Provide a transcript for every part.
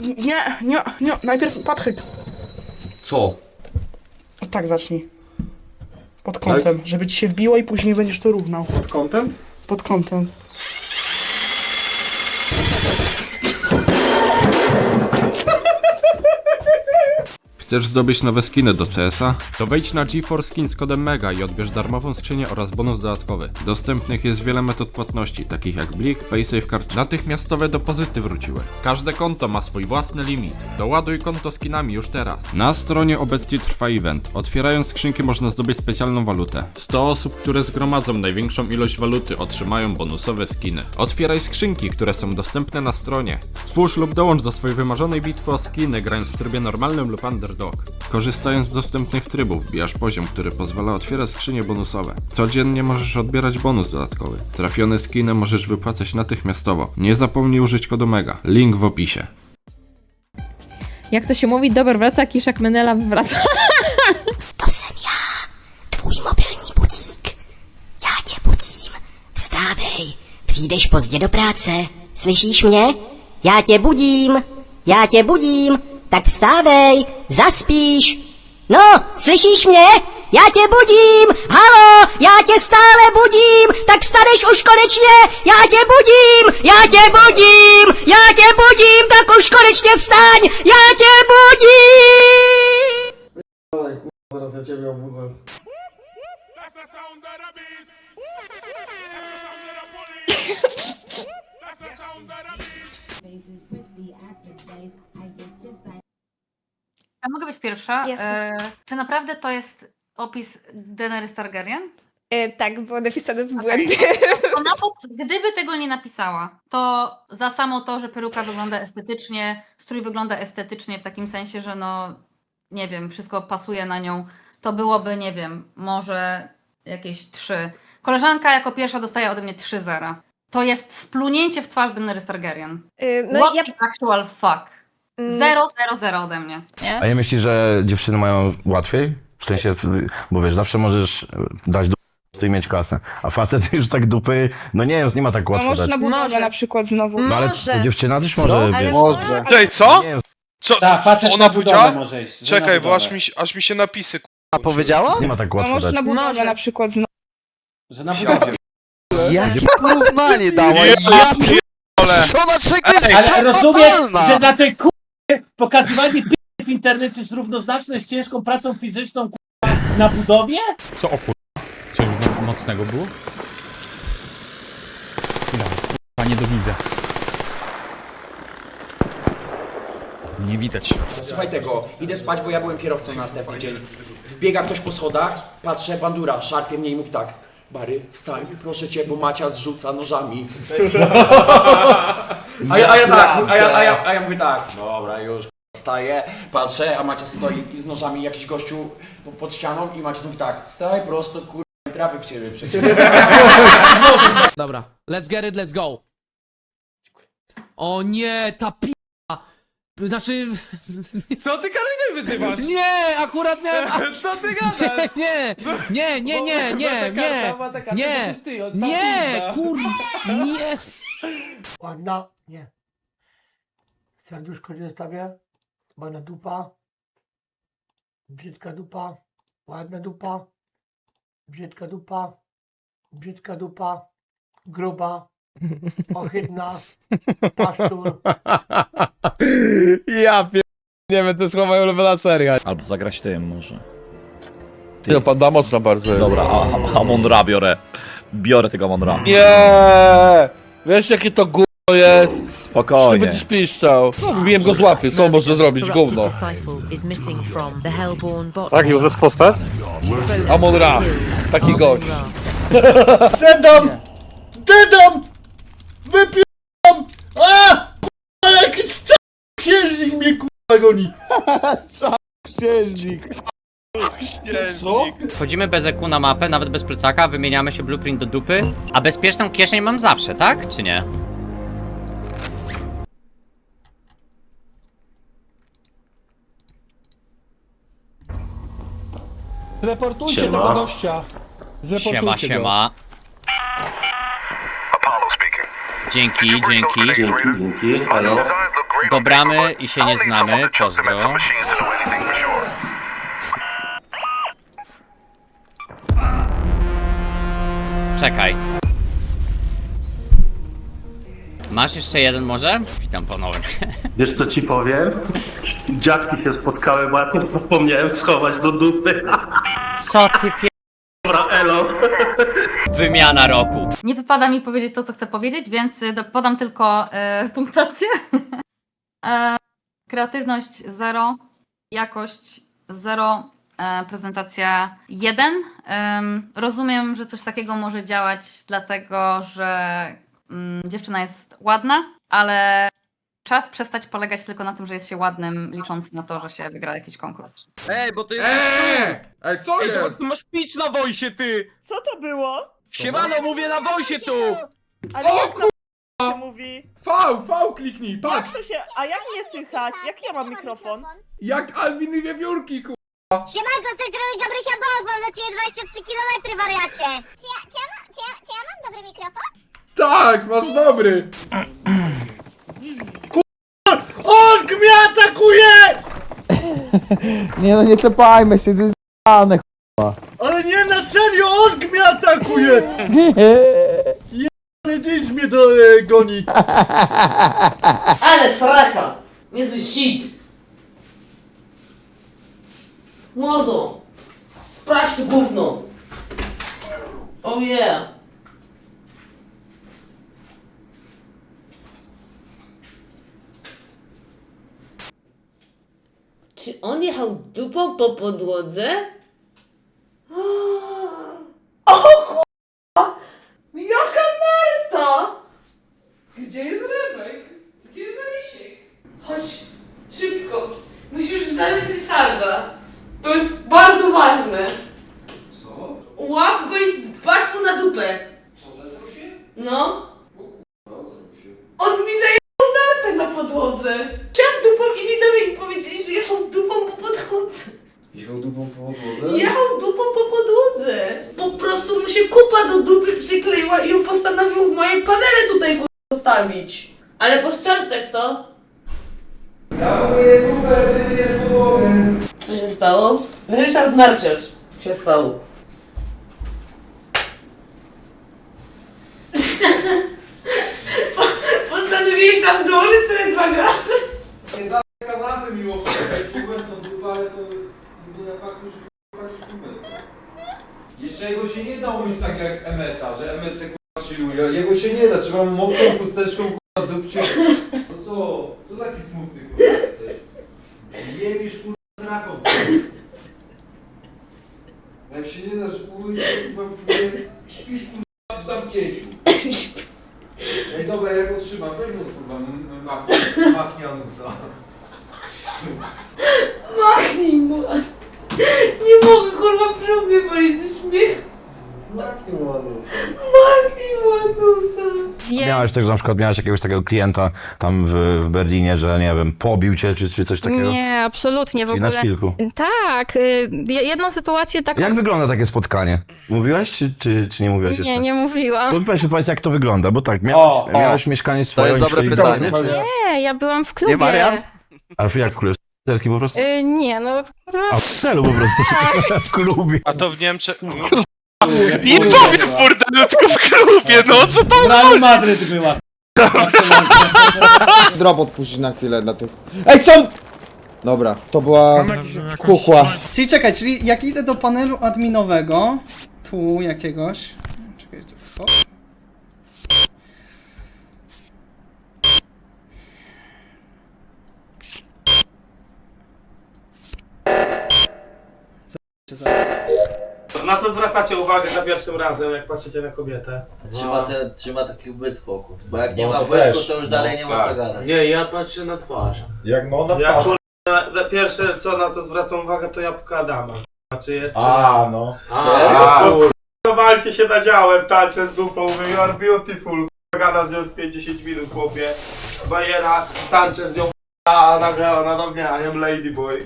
nie, nie, nie, najpierw Patryk. Co? Tak zacznij. Pod kątem, żeby ci się wbiło i później będziesz to równał. Pod content? Pod kątem. Chcesz zdobyć nowe skiny do CS-a? To wejdź na GeForce Skin z kodem MEGA i odbierz darmową skrzynię oraz bonus dodatkowy. Dostępnych jest wiele metod płatności, takich jak Blik, PaySafeCard. Natychmiastowe depozyty wróciły. Każde konto ma swój własny limit. Doładuj konto skinami już teraz. Na stronie obecnie trwa event. Otwierając skrzynki można zdobyć specjalną walutę. 100 osób, które zgromadzą największą ilość waluty otrzymają bonusowe skiny. Otwieraj skrzynki, które są dostępne na stronie. Stwórz lub dołącz do swojej wymarzonej bitwy o skiny, grając w trybie normalnym lub underdog. Korzystając z dostępnych trybów, wbijasz poziom, który pozwala otwierać skrzynie bonusowe. Codziennie możesz odbierać bonus dodatkowy. Trafione skiny możesz wypłacać natychmiastowo. Nie zapomnij użyć kodu MEGA. Link w opisie. Jak to się mówi, dober wraca, kiszak Menela wywraca. To jsem já, tvůj mobilní budík. Já tě budím. Vstávej, přijdeš pozdě do práce. Slyšíš mě? Já tě budím. Já tě budím. Tak vstávej, zaspíš. No, slyšíš mě? Já tě budím. Halo, já tě stále budím. Tak vstaneš už konečně. Já tě budím. Já tě budím. Já tě budím. Tak už konečně vstaň. Já tě budím. Ciebie obudzę. A mogę być pierwsza? Jasne. E, czy naprawdę to jest opis Daenerys Targaryen? E, tak, było napisane z błędem. Pod, gdyby tego nie napisała, to za samo to, że peruka wygląda estetycznie, strój wygląda estetycznie w takim sensie, że no, nie wiem, wszystko pasuje na nią, to byłoby, nie wiem, może jakieś trzy. Koleżanka jako pierwsza dostaje ode mnie trzy zera. To jest splunięcie w twarz Daenerys Targaryen. E, No What ja... actual fuck. Mm, Zero, zero, zero ode mnie. Nie? A nie myślisz, że dziewczyny mają łatwiej? W sensie, bo wiesz, zawsze możesz dać dupę i mieć kasę. A facet już tak dupy, no nie wiem, nie ma tak No łatwo możesz dać. na budowę Może. na przykład znowu. No ale Może. to dziewczyna też może, Ale wiesz. Może. Ej, co? Nie wiem, Co? Tak, facet Ona na budowę powiedziała? może iść. że na Czekaj, bo budowę. aż mi, się- aż mi się napisy A powiedziała? nie ma tak No łatwo możesz dać. na budowę Może. na przykład znowu. Że na budowę. Jakie porównanie dała? Ja Ja pierdolę. Co na czego jest Ale rozumiesz, totalna? że dla tej k***y pokazywanie p- w internecie jest równoznaczne z ciężką pracą fizyczną k***a, na budowie? Co o kur... Coś mo- mocnego było? Dawaj, Panie do widzę. Nie widać. Słuchaj tego, idę spać, bo ja byłem kierowcą na następny dzień. Wbiega ktoś po schodach, patrzę, bandura, szarpie mnie i mów tak. Bary, wstań, proszę cię, bo Macia zrzuca nożami. A ja, a ja tak, a ja, a, ja, a ja mówię tak, dobra, już wstaję, patrzę, a Macia stoi z nożami, jakiś gościu po- pod ścianą i Macia mówi tak, staj prosto, kurwa, i trafię w ciebie przecież. Dobra, let's get it, let's go. O nie, ta p... Znaczy... Co ty Karolinę wyzywasz? Nie, akurat miałem... Co ty gadasz? Nie, nie, nie, nie, nie, nie, nie, nie, kur... Nie. Ładna? Nie. Serduszko nie zostawię. Ładna dupa. Brzydka dupa. Ładna dupa. Brzydka dupa. Brzydka dupa. Gruba. Ohydna. Pasztur. Ja pier... Nie wiem, to jest chyba moja ulubiona seria. Albo zagrać tym może. Ty, pan da mocno bardzo. Dobra, a, Amondra biorę. Biorę tego Amondra. Nie! Wiesz jakie to gówno jest? Ty Spokojnie. będziesz piszczał. No, wybiłem go z łapy, co można zrobić, gówno. Tak, już jest postać? Amon Ra, taki gość. Dedam! Dedam! Wypijam! A! Kurwa, jaki księżnik mnie kurwa goni! Księżnik. Wchodzimy bez EQ na mapę, nawet bez plecaka, wymieniamy się blueprint do dupy. A bezpieczną kieszeń mam zawsze, tak? Czy nie? Reportujcie tego gościa. Siema, siema. Dzięki, dzięki. Dzięki, dzięki, ale... Dobramy i się nie znamy, pozdro. Czekaj. Masz jeszcze jeden może? Witam ponownie. Wiesz co ci powiem? Dziadki się spotkałem, bo ja też zapomniałem schować do dupy. Co ty pie... Dobra, elo. Wymiana roku. Nie wypada mi powiedzieć to, co chcę powiedzieć, więc y, do- podam tylko e, punktację. e, kreatywność 0, jakość 0, e, prezentacja 1. Em, rozumiem, że coś takiego może działać, dlatego że mm, dziewczyna jest ładna, ale czas przestać polegać tylko na tym, że jest się ładnym, licząc na to, że się wygra jakiś konkurs. Ej, bo to jest... Eee! Ej, co Ej, to masz pić na wojsie, ty! Co to było? Siemano, mówię na wojsie tu! Ale O jak to się mówi? V, V kliknij, patrz! Jak to się... A jak mnie słychać? Jak ja mam mikrofon? Jak Alwiny wiewiórki, ku... Siemanko, z tej strony Gabrysia Bog, mam do ciebie 23 km, wariacie. Czy ja, czy, ja mam, czy, ja, czy ja mam dobry mikrofon? Tak, masz dobry! Kurwa! On mnie atakuje! Nie no, nie tepajmy się, to jest z***ane, Ale nie, na serio, on mnie atakuje! Jebany dys mnie do, e, goni! Ale sraka! Niezły shit! Mordo! Sprawdź to gówno! Oh yeah! Czy on jechał dupą po podłodze? O kurwa! Jaka narta! Gdzie jest Remek? Gdzie jest Rysiek? Chodź, szybko. Musisz znaleźć Ryszarda. To jest bardzo ważne. Co? Łap go i patrz mu na dupę. Co, zesrał się? No. On mi zajebał nartę na podłodze. Siadł dupą i widzowie mi powiedzieli, że jechał dupą po podłodze. Jechał dupą po podłodze? Jechał dupą po podłodze. Po prostu mu się kupa do dupy przykleiła i ją postanowił w mojej panele tutaj kurwa, zostawić. Ale posprzątasz to. Co się stało? Ryszard Narciarz się stał. Po- Postanowiłeś tam dołożyć sobie dwa grosze? kanapy mimo wszystko, jak tą dupę, ale to zmienia faktu, że Jeszcze jego się nie da umyć tak jak Emeta, że Emece k***a chilluje. Jego się nie da, trzeba mu mokrą chusteczką k***a dupcie. No co? Co taki smutny k***a jesteś? Jebisz k***a z raką. Jak się nie dasz umyć, to k***a śpisz k***a w zamknięciu. Ej dobra, ja go trzymam, weź mu kurwa m- m- mak- maknie anusa. Machnij mu. Nie mogę kurwa brzuch mnie boli ze śmiechu. Maknie mu anusa. Machnij mu Anusa. Miałeś też na przykład, miałeś jakiegoś takiego klienta tam w, w Berlinie, że nie wiem, pobił cię czy, czy coś takiego? Nie, absolutnie w Czyli na ogóle. chwilku. Tak, y, jedną sytuację taką... Jak wygląda takie spotkanie? Mówiłaś czy, czy, czy nie mówiłaś jeszcze? Nie, nie mówiłam. Weź powiedz jak to wygląda, bo tak, miałeś, O, o. miałeś mieszkanie swoje jest dobre pytanie. Nie, ja byłam w klubie. Ale jak w klubie? Serki po prostu? Y, nie, no kurwa. A w celu po prostu. w klubie. A to w Niemczech... Nie powiem w burdelu, tylko w klubie, no co tam Real Madryt była. Drop odpuścić na chwilę dla tych... Ej, są! Dobra, to była kuchła. Czyli czekaj, czyli jak idę do panelu adminowego, tu jakiegoś... Czekaj, to... hop. Na co zwracacie uwagę za pierwszym razem, jak patrzycie na kobietę? Trzyma, te, trzyma taki ubezpok, spokój. Bo jak nie No, ma to też. to już dalej nie ma co gadać. Nie, ja patrzę na twarz. Jak no na Ja twarz. kur- na, pierwsze co na co zwracam uwagę to jabłka Adama. A czy jest czy A, no. A, no walcie się nadziałem, tańczę z dupą, you are beautiful. Gada z nią z 50 minut, chłopie. Bajera, tańczę z nią, a nagle ona do mnie, I am ladyboy.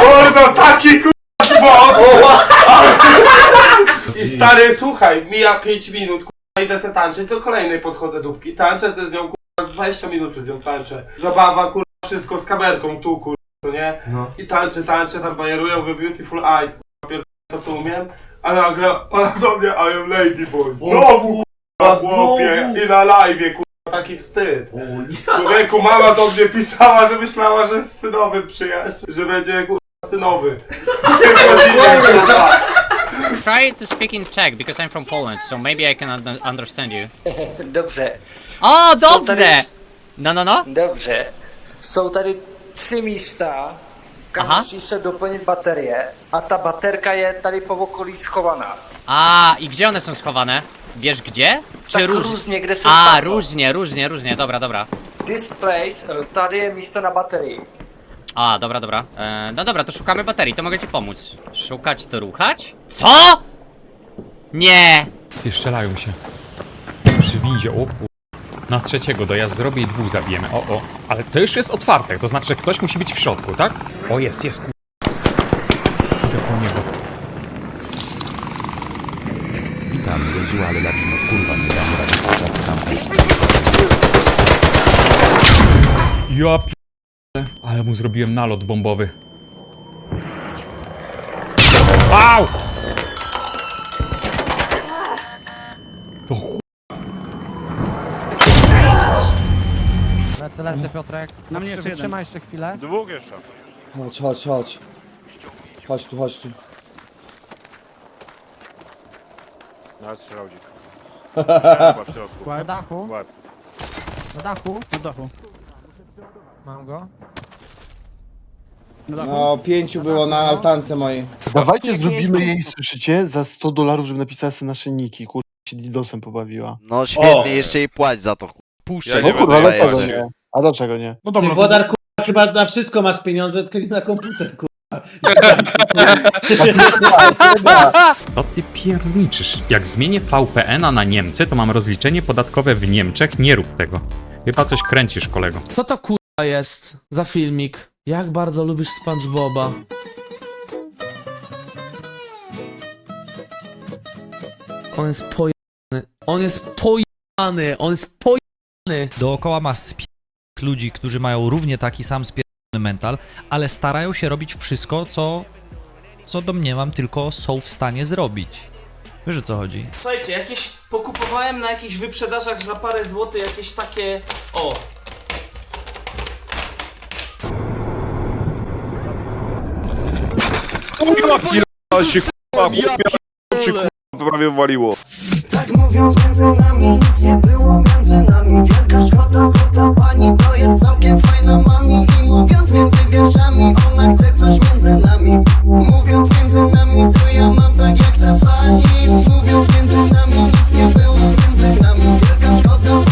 Mordo, taki kurwa I stary, słuchaj, mija 5 minut, kurwa, idę se tańczyć, do kolejnej podchodzę dupki, tańczę ze z nią, kurwa, z 20 minut sobie z nią tańczę. Zabawa, kurwa, wszystko z kamerką tu, kurwa, co nie? No. I tańczę, tańczę, tam bajerują, mówię Beautiful Eyes, kurwa, pierdolę to co umiem. A nagle ona do mnie, I am Lady Boy. Znowu, kurwa, chłopie. I na live, kurwa, taki wstyd. Człowieku, mama do mnie pisała, że myślała, że jest synowy przyjaźń, że będzie, kurwa, synowy. Kurwa. Try to speak in Czech because I'm from Poland, so maybe I can un- understand you. Dobrze, O, dobrze! No, no, no. dobrze. Są tady tři místa, kam Aha. musíš se doplnit baterie a ta baterka je tady po okolí schovaná. A, i gdzie one są schowane? Wiesz gdzie? Czy Tak róż... różnie, se A, różnie, różnie, różnie, dobra, dobra. This place, tady je místo na baterii. A, dobra, dobra. E, no dobra, to szukamy baterii, to mogę ci pomóc. Szukać to ruchać? Co? Nie! Ty strzelają się. Przy windzie, o kur... Na trzeciego dojazd zrobię i dwóch zabijemy. O, o. Ale to już jest otwarte, to znaczy, że ktoś musi być w środku, tak? O, jest, jest, kur... Idę po niego. Witam, Jezu, ale lawino, kurwa, nie dam rady zacząć sam Ja p... Ale mu zrobiłem nalot bombowy. Au! To ch... Lecę, lecę Piotrek. Na mnie jeszcze Trzymaj jeszcze chwilę. Dwóch jeszcze. Chodź, chodź, chodź. Chodź tu, chodź tu. Na strzałdzik. w środku. Na dachu? Na dachu? Na dachu. Mam go. No, pięciu było na altance mojej. Dawajcie zrobimy jej, słyszycie, za 100 dolarów, żeby napisała sobie nasze niki, kurwa, się Didosem pobawiła. No świetnie, jeszcze jej płać za to, puszczę. Ja nie no kurwa, będę dlaczego jeszcze. nie? A dlaczego nie? No dobra, Wodar, kurwa, chyba na wszystko masz pieniądze, tylko nie na komputer, kurwa. Co ty pierniczysz? Jak zmienię VPN-a na Niemcy, to mam rozliczenie podatkowe w Niemczech. Nie rób tego. Chyba coś kręcisz, kolego. Co to kurwa jest za filmik? Jak bardzo lubisz SpongeBoba? On jest pojany. On jest pojany. On jest pojany. Dookoła ma spi... ludzi, którzy mają równie taki sam spierdolony mental, ale starają się robić wszystko, co... co domniemam tylko są w stanie zrobić. Wiesz o co chodzi? Słuchajcie, jakieś pokupowałem na jakichś wyprzedażach za parę złotych jakieś takie... O! prawie waliło. Tak mówiąc między nami nic nie było między nami Wielka szkoda, bo ta pani to jest całkiem fajna mami I mówiąc między wierszami, ona chce coś między nami. Mówiąc między nami, to ja mam tak jak ta pani. Mówiąc między nami nic nie było między nami Wielka szkoda,